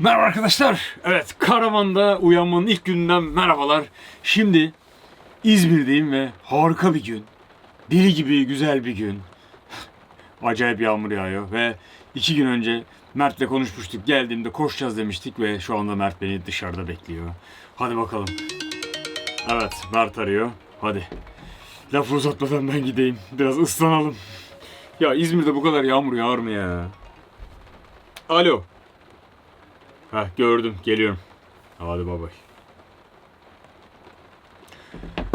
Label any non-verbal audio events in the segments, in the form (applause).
Merhaba arkadaşlar. Evet, karavanda uyanmanın ilk gününden merhabalar. Şimdi İzmir'deyim ve harika bir gün. Deli gibi güzel bir gün. (laughs) Acayip yağmur yağıyor ve iki gün önce Mert'le konuşmuştuk. Geldiğimde koşacağız demiştik ve şu anda Mert beni dışarıda bekliyor. Hadi bakalım. Evet, Mert arıyor. Hadi. Lafı uzatmadan ben gideyim. Biraz ıslanalım. Ya İzmir'de bu kadar yağmur yağar mı ya? Alo. Ha gördüm geliyorum. Hadi bay.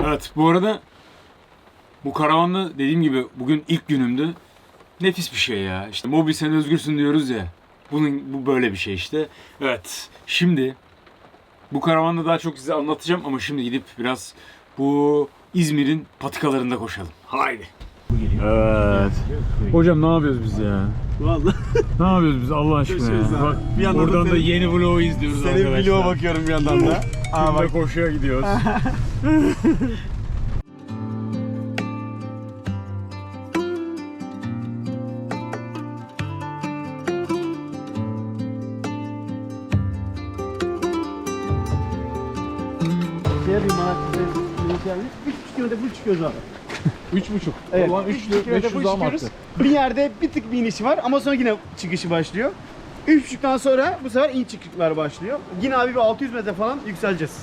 Evet bu arada bu karavanda dediğim gibi bugün ilk günümdü. Nefis bir şey ya. İşte mobil sen özgürsün diyoruz ya. Bunun bu böyle bir şey işte. Evet. Şimdi bu karavanda daha çok size anlatacağım ama şimdi gidip biraz bu İzmir'in patikalarında koşalım. Haydi. Evet. Hocam ne yapıyoruz biz ya? Vallahi (laughs) Ne yapıyoruz biz Allah aşkına Koşuyoruz ya? abi. Bak Bir yandan da buradan da senin- yeni vlogu izliyoruz senin arkadaşlar. vloga bakıyorum bir yandan da. Aa, bak koşuya gidiyoruz. (laughs) 3,5 kilometre full çıkıyoruz abi. Üç buçuk. Evet. Ulan 3 3 kilometre 500 full daha mı çıkıyoruz. arttı? Bir yerde bir tık bir inişi var ama sonra yine çıkışı başlıyor. 3,5'tan sonra bu sefer in çıkışlar başlıyor. Yine abi bir 600 metre falan yükseleceğiz.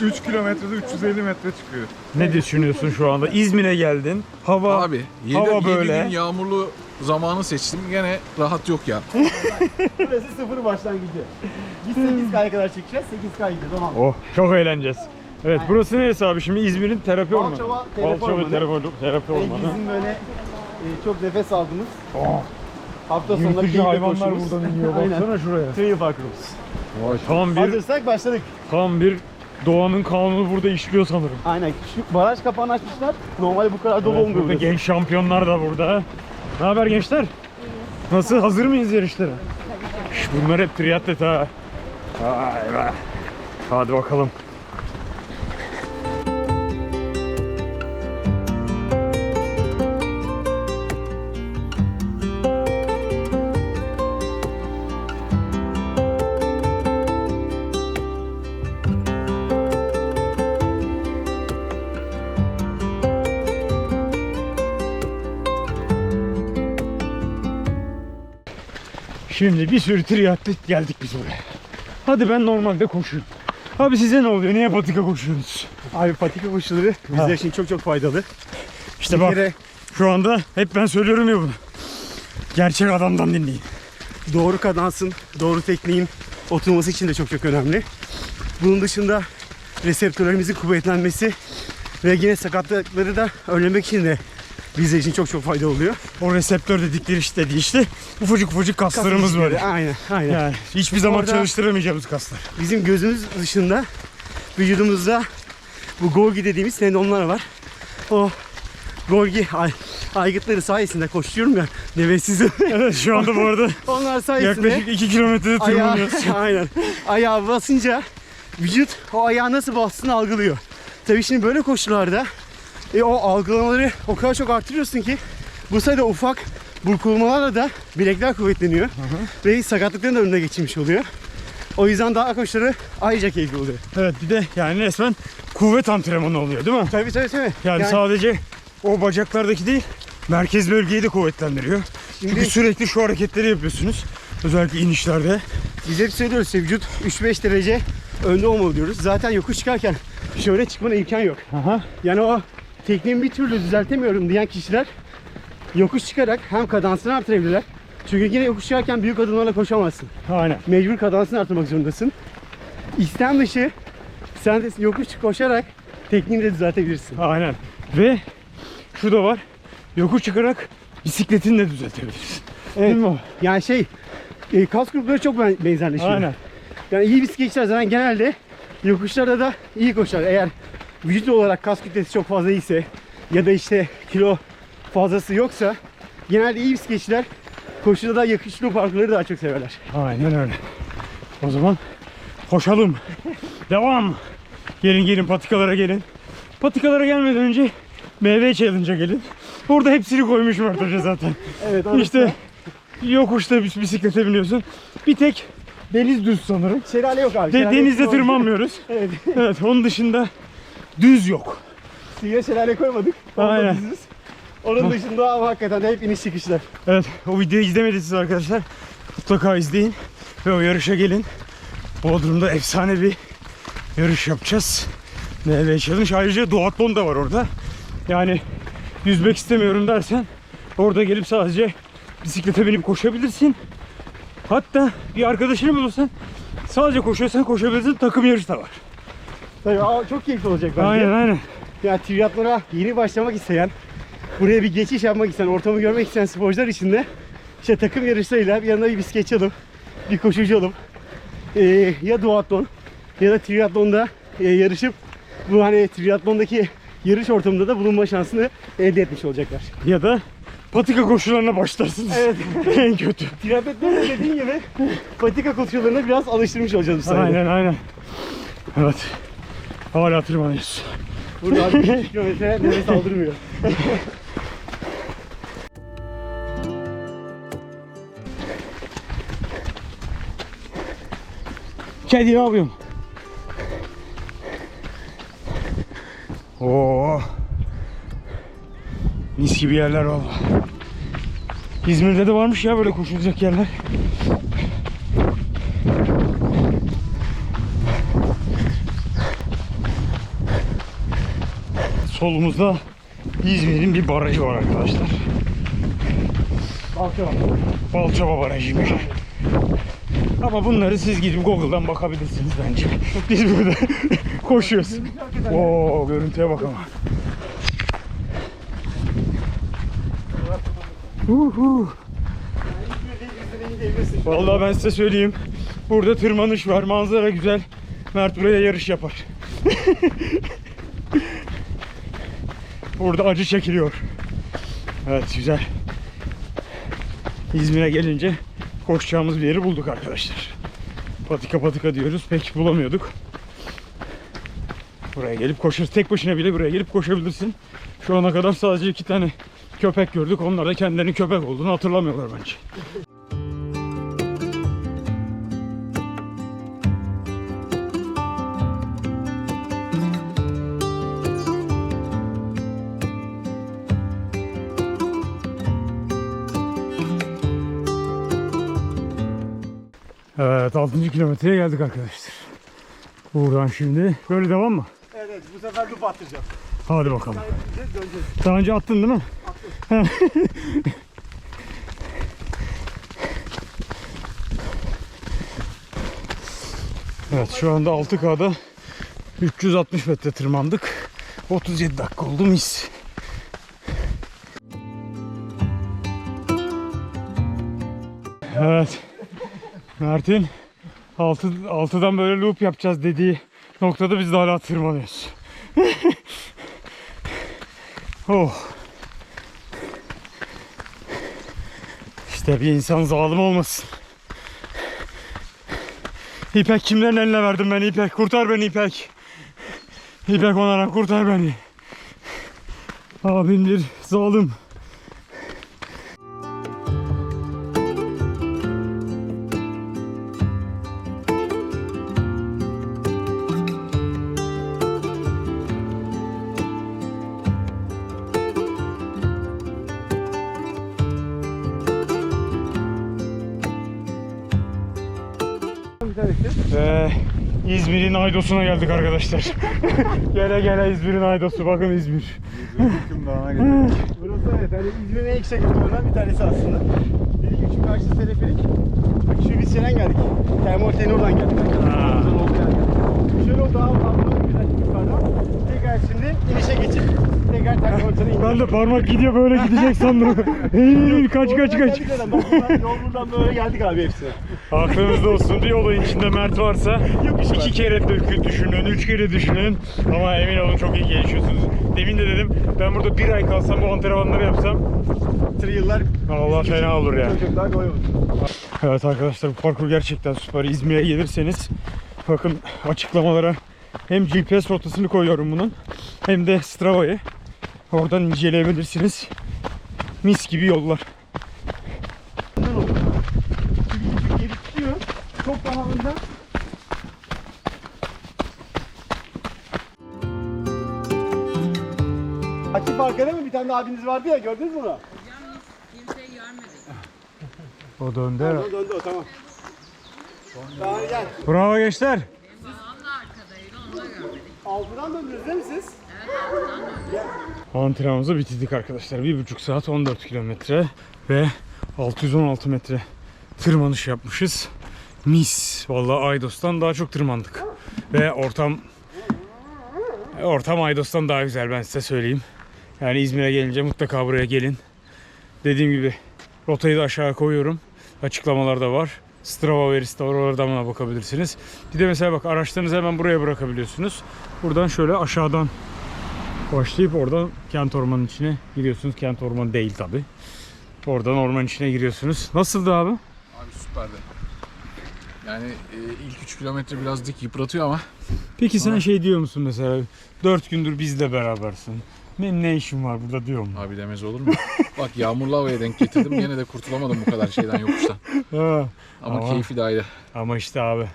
3, 3 kilometrede 350 metre çıkıyor. ne düşünüyorsun şu anda? İzmir'e geldin. Hava Abi 7, hava böyle. gün yağmurlu zamanı seçtim. Gene rahat yok ya. (laughs) Burası sıfır başlangıcı. Biz 8K'ya kadar çıkacağız. 8K gideceğiz tamam. Oh çok eğleneceğiz. Evet burası neresi abi şimdi İzmir'in terapi ormanı. Balçova Terapi Balçova Ormanı. terapi, terapi ormanı. bizim böyle e, çok nefes aldığımız Oh, hafta sonunda yırtıcı keyifle hayvanlar buradan iniyor. (laughs) Aynen. Baksana şuraya. Trail parkurumuz. Tam bir Hazırsak başladık. tam bir doğanın kanunu burada işliyor sanırım. Aynen. Şu baraj kapağını açmışlar. Normalde bu kadar dolu Evet, olmuyor. burada burası. genç şampiyonlar da burada. Ne haber gençler? Nasıl? Hazır mıyız yarışlara? Şş, bunlar hep triatlet ha. Vay be. Hadi bakalım. Şimdi bir sürü triatlet geldik biz buraya. Hadi ben normalde koşuyorum. Abi size ne oluyor? Niye patika koşuyorsunuz? Abi patika koşuları bizler için çok çok faydalı. İşte Bir bak kere şu anda hep ben söylüyorum ya bunu. Gerçek adamdan dinleyin. doğru kadansın, doğru tekniğin oturması için de çok çok önemli. Bunun dışında reseptörlerimizin kuvvetlenmesi ve yine sakatlıkları da önlemek için de bizler için çok çok faydalı oluyor. O reseptör dedikleri işte dediği işte ufacık ufacık kaslarımız Kas böyle. Aynen, aynen. Yani hiçbir zaman Orada- çalıştıramayacağımız kaslar. Bizim gözümüz dışında vücudumuzda bu Golgi dediğimiz tendonlar var. O Golgi ay, aygıtları sayesinde koşuyorum ya nefessiz. (laughs) Evet şu anda bu arada (laughs) Onlar sayesinde yaklaşık 2 kilometrede ayağı, tırmanıyoruz. (laughs) aynen. Ayağı basınca vücut o ayağı nasıl bastığını algılıyor. Tabii şimdi böyle koşularda e, o algılamaları o kadar çok artırıyorsun ki bu sayede ufak burkulmalarla da bilekler kuvvetleniyor. Ve sakatlıkların da önüne geçilmiş oluyor. O yüzden daha koşuları ayrıca keyifli oluyor. Evet bir de yani resmen kuvvet antrenmanı oluyor değil mi? Tabii tabii tabii. Yani, sadece o bacaklardaki değil, merkez bölgeyi de kuvvetlendiriyor. Çünkü Şimdi- sürekli şu hareketleri yapıyorsunuz. Özellikle inişlerde. Biz hep söylüyoruz işte vücut 3-5 derece önde olmalı diyoruz. Zaten yokuş çıkarken şöyle çıkmana imkan yok. Aha. Yani o tekniğimi bir türlü düzeltemiyorum diyen kişiler yokuş çıkarak hem kadansını artırabilirler. Çünkü yine yokuş çıkarken büyük adımlarla koşamazsın. Aynen. Mecbur kadansını artırmak zorundasın. İstem dışı sen de yokuş koşarak tekniğini de düzeltebilirsin. Aynen. Ve şu da var. Yokuş çıkarak bisikletini de düzeltebilirsin. Evet. Değil mi? Yani şey e, kas grupları çok ben- benzerleşiyor. Aynen. Yani iyi bisikletçiler zaten genelde yokuşlarda da iyi koşar. Eğer vücut olarak kas kütlesi çok fazla iyiyse ya da işte kilo fazlası yoksa genelde iyi bisikletçiler koşuda da yakışıklı parkurları daha çok severler. Aynen öyle. O zaman koşalım. Devam. Gelin gelin patikalara gelin. Patikalara gelmeden önce meyve challenge'a gelin. Orada hepsini koymuş Mert zaten. (laughs) Evet İşte yokuşta bis- bisiklete biniyorsun. Bir tek Deniz düz sanırım. Şelale yok abi. De, şelale denizde yok. tırmanmıyoruz. (laughs) Evet. evet onun dışında düz yok. Suya şelale koymadık. Aynen. düzüz. Onun dışında ama hakikaten hep iniş çıkışlar. Evet o videoyu izlemediyseniz arkadaşlar mutlaka izleyin ve o yarışa gelin. Bodrum'da efsane bir yarış yapacağız. NV Challenge. Ayrıca duatlon da var orada. Yani yüzmek istemiyorum dersen orada gelip sadece bisiklete binip koşabilirsin. Hatta bir arkadaşını bulursan sadece koşuyorsan koşabilirsin. Takım yarışı da var. Tabii aa, çok keyifli olacak bence. Aynen aynen. Ya triatlona yeni başlamak isteyen, buraya bir geçiş yapmak isteyen, ortamı görmek isteyen sporcular için de işte takım yarışlarıyla bir yanında bir bisikletçi alıp, bir koşucu alıp eee, ya duatlon ya da triatlonda eee, yarışıp bu hani triatlondaki yarış ortamında da bulunma şansını elde etmiş olacaklar. Ya da patika koşularına başlarsınız. Evet. (laughs) en kötü. Da dediğin gibi patika koşularına biraz alıştırmış olacağız bu sayede. Aynen aynen. Evet. Hala tırmanıyoruz. Burada abi 5 kilometre nefes aldırmıyor. Kedi ne yapıyorsun? Oo. Mis gibi yerler valla. İzmir'de de varmış ya böyle koşulacak yerler. Solumuzda İzmir'in bir barajı var arkadaşlar. Balçova. Balçova Barajı'ymış. Ama bunları siz gidip Google'dan bakabilirsiniz bence. Biz burada (laughs) koşuyoruz. Oo görüntüye bak ama. Uhu. Vallahi ben size söyleyeyim. Burada tırmanış var, manzara güzel. Mert buraya yarış yapar. (laughs) Burada acı çekiliyor. Evet güzel. İzmir'e gelince koşacağımız bir yeri bulduk arkadaşlar. Patika patika diyoruz pek bulamıyorduk. Buraya gelip koşarız. Tek başına bile buraya gelip koşabilirsin. Şu ana kadar sadece iki tane köpek gördük. Onlar da kendilerinin köpek olduğunu hatırlamıyorlar bence. Evet 6. kilometreye geldik arkadaşlar. Buradan şimdi böyle devam mı? Evet bu sefer loop attıracağım. Hadi bakalım. Döneceğiz. Daha önce attın değil mi? (laughs) evet şu anda 6K'da 360 metre tırmandık. 37 dakika oldu mis. Evet. Mert'in 6, 6'dan böyle loop yapacağız dediği noktada biz de hala tırmanıyoruz. (laughs) Oh. İşte bir insan zalim olmasın. İpek kimlerin eline verdim ben İpek? Kurtar beni İpek. İpek Onaran kurtar beni. Abim bir zalim. İzmir'in Aydos'una geldik arkadaşlar. (laughs) gele gele İzmir'in Aydosu. Bakın İzmir. (laughs) Burası evet hani İzmir'in en yüksek noktalarından bir tanesi aslında. Dediğim gibi şu karşısı teleferik. Bak şu biz şeyden geldik. Termol Tenor'dan geldik. Güzel oldu yani. Şöyle oldu güzel yukarıdan. Tekrar şimdi inişe geçip tekrar Termol Tenor'a Ben de parmak gidiyor böyle gidecek sandım. (laughs) Hey, kaç kaç kaç. Yol buradan böyle geldik abi hepsine. Aklınızda olsun bir olayın içinde Mert varsa iki kere düşünün, üç kere düşünün. Ama emin olun çok iyi gelişiyorsunuz. Demin de dedim ben burada bir ay kalsam bu antrenmanları yapsam Trial'lar Allah fena olur kolay olur. Evet arkadaşlar bu parkur gerçekten süper. İzmir'e gelirseniz bakın açıklamalara hem GPS rotasını koyuyorum bunun hem de Strava'yı. Oradan inceleyebilirsiniz. Mis gibi yollar. Çok daha önden. Akif arkada mı? Bir tane de abiniz vardı ya gördünüz mü onu? Kimseyi görmedik. O döndü. O döndü o tamam. Daha gel. Bravo gençler. Babam da arkadaydı onu da görmedik. Altıdan döndünüz değil mi siz? Antrenmanımızı bitirdik arkadaşlar. Bir buçuk saat 14 kilometre ve 616 metre tırmanış yapmışız. Mis. Vallahi Aydos'tan daha çok tırmandık. Ve ortam ortam Aydos'tan daha güzel ben size söyleyeyim. Yani İzmir'e gelince mutlaka buraya gelin. Dediğim gibi rotayı da aşağı koyuyorum. Açıklamalarda var. Strava verisi de var. Oradan bana bakabilirsiniz. Bir de mesela bak araçlarınızı hemen buraya bırakabiliyorsunuz. Buradan şöyle aşağıdan başlayıp oradan kent ormanın içine giriyorsunuz. Kent ormanı değil tabi. Oradan orman içine giriyorsunuz. Nasıldı abi? Abi süperdi. Yani e, ilk 3 kilometre biraz dik yıpratıyor ama Peki sen şey diyor musun mesela 4 gündür bizle berabersin. Benim ne işim var burada diyor mu? abi demez olur mu? (laughs) Bak yağmurlu havaya denk getirdim yine de kurtulamadım bu kadar şeyden yokuştan. Ha. Ama Ama- keyfi de ayrı. Ama işte abi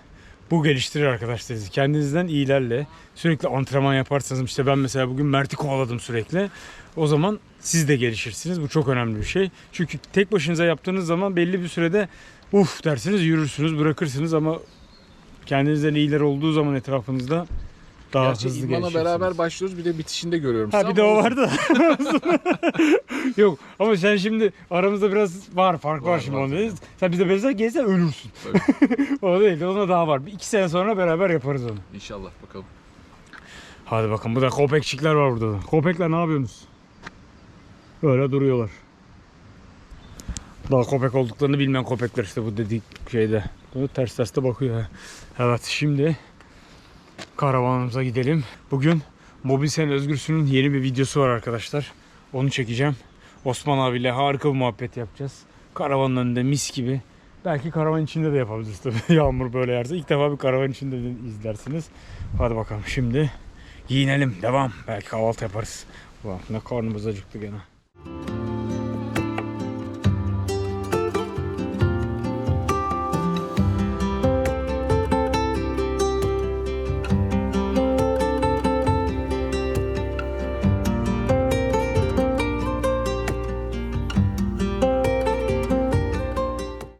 bu geliştirir arkadaşlar sizi. Kendinizden iyilerle sürekli antrenman yaparsanız işte ben mesela bugün Mert'i kovaladım sürekli. O zaman siz de gelişirsiniz. Bu çok önemli bir şey. Çünkü tek başınıza yaptığınız zaman belli bir sürede uf dersiniz yürürsünüz bırakırsınız ama kendinizden iyiler olduğu zaman etrafınızda daha Gerçi hızlı İdman'la gelişirsiniz. beraber başlıyoruz bir de bitişinde görüyorum. Ha sizi bir de ama o vardı. (laughs) Yok ama sen şimdi aramızda biraz var fark var, Var, şimdi var onda. Sen bize benzer gelsen ölürsün. (laughs) o değil ona daha var. Bir iki sene sonra beraber yaparız onu. İnşallah bakalım. Hadi bakın burada köpekçikler var burada da. Köpekler ne yapıyorsunuz? Böyle duruyorlar. Daha köpek olduklarını bilmeyen köpekler işte bu dedik şeyde. Ters ters de bakıyor. ha. Evet şimdi karavanımıza gidelim. Bugün Mobil Sen Özgürsün'ün yeni bir videosu var arkadaşlar. Onu çekeceğim. Osman abiyle harika bir muhabbet yapacağız. Karavanın önünde mis gibi. Belki karavan içinde de yapabiliriz tabii. (laughs) Yağmur böyle yerse. İlk defa bir karavan içinde de izlersiniz. Hadi bakalım şimdi giyinelim. Devam. Belki kahvaltı yaparız. Ulan ne karnımız acıktı gene.